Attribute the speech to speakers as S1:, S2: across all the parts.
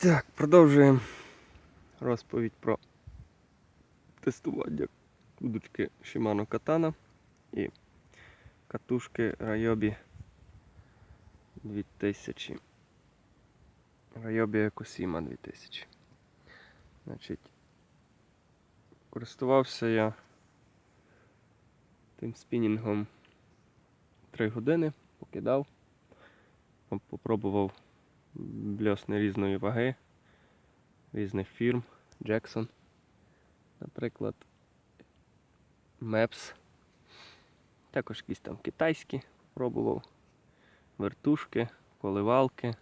S1: Так, продовжуємо розповідь про тестування удочки Shimano Katana і катушки Ryobi 2000. Ryobi Ekosima 2000. Значить, користувався я тим спінінгом 3 години, покидав, попробував бльосни різної ваги, різних фірм, Jackson, наприклад, Maps. Також якісь там китайські пробував, вертушки, коливалки,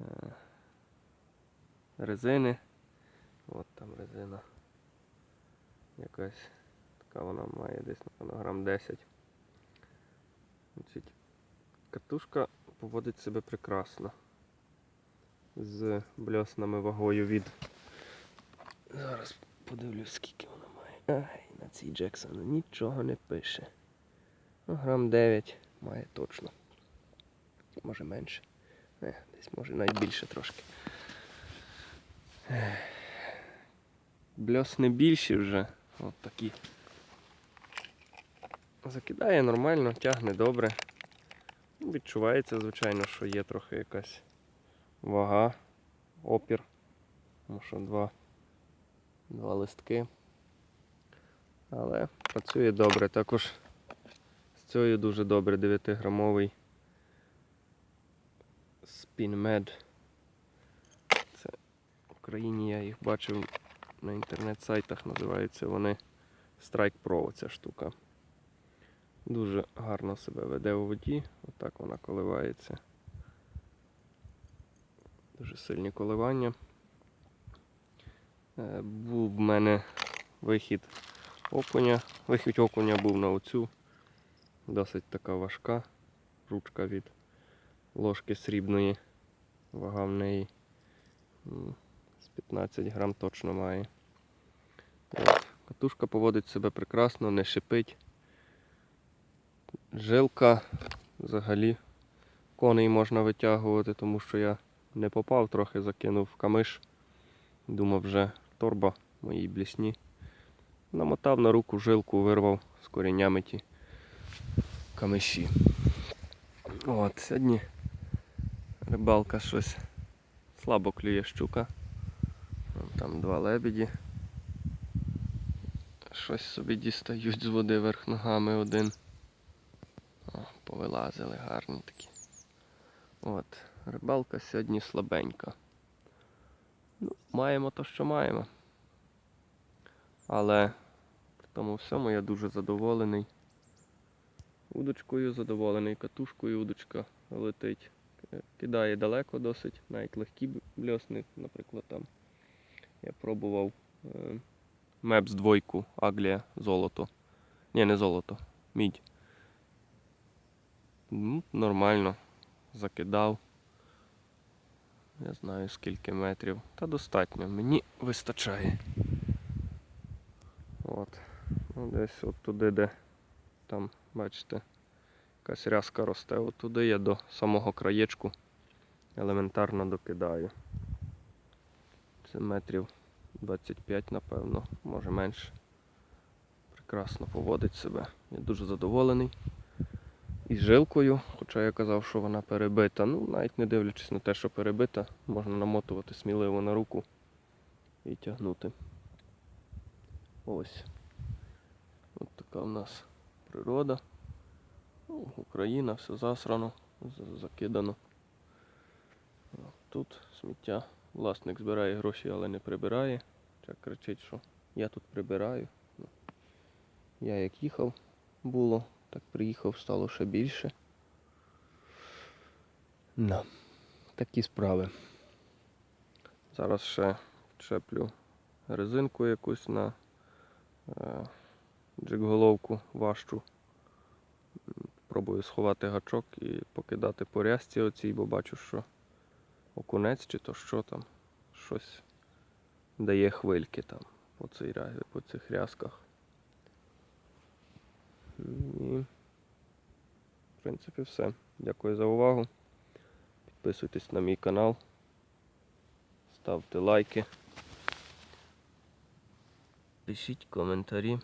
S1: е, резини. От там резина. Якась така вона має десь, напевно, грам 10. Значить, катушка поводить себе прекрасно. З бльоснами вагою від. Зараз подивлюсь, скільки вона має. Ай, на цій Джексон нічого не пише. Ну, грам 9 має точно. Може менше. Не, десь може навіть більше трошки. Бльосни більші вже. От такі. Закидає нормально, тягне добре. Ну, Відчувається, звичайно, що є трохи якась вага, опір. Тому що два, два листки. Але працює добре. Також з цією дуже добре 9-грамовий SpinMed. Це в Україні я їх бачив на інтернет-сайтах, називаються вони Strike Pro ця штука. Дуже гарно себе веде у воді, отак вона коливається. Дуже сильні коливання. Е, Був в мене вихід окуня. Вихід окуня був на оцю. Досить така важка ручка від ложки срібної. Вага в неї з 15 грам точно має. Катушка поводить себе прекрасно, не шипить. Жилка взагалі коней можна витягувати, тому що я не попав, трохи закинув камиш. Думав, вже торба моїй блісні. Намотав на руку жилку, вирвав з коріннями ті камиші. От, сьогодні рибалка щось слабо клює щука. Там два лебеді. Щось собі дістають з води верх ногами один. Повилазили гарні такі. От, рибалка сьогодні слабенька. Ну, маємо то, що маємо. Але при тому всьому я дуже задоволений. Удочкою задоволений, катушкою удочка летить. Кидає далеко досить, навіть легкі бльосни, наприклад, там. Я пробував е, Мепс двойку, Аглія, золото. Ні, не золото, мідь. Ну, нормально. Закидав. Я знаю скільки метрів. Та достатньо. Мені вистачає. От. Ну, десь от туди, де там, бачите, якась рязка росте. От туди я до самого краєчку елементарно докидаю. Це метрів 25, напевно, може менше. Прекрасно поводить себе. Я дуже задоволений. І з жилкою, хоча я казав, що вона перебита. Ну, навіть не дивлячись на те, що перебита, можна намотувати сміливо на руку і тягнути. Ось. От така в нас природа. Ну, Україна, все засрано, закидано. Тут сміття. Власник збирає гроші, але не прибирає. Чак кричить, що я тут прибираю. Ну, Я як їхав було, так приїхав, стало ще більше. Да. Такі справи. Зараз ще чеплю резинку якусь на е, джиг-головку важчу. Пробую сховати гачок і покидати по рязці оцій, бо бачу, що окунець чи то що там, щось дає хвильки там по, цій, по цих рязках. І, в принципі, все. Дякую за увагу. Підписуйтесь на мій канал. ставте лайки. Пишіть коментарі.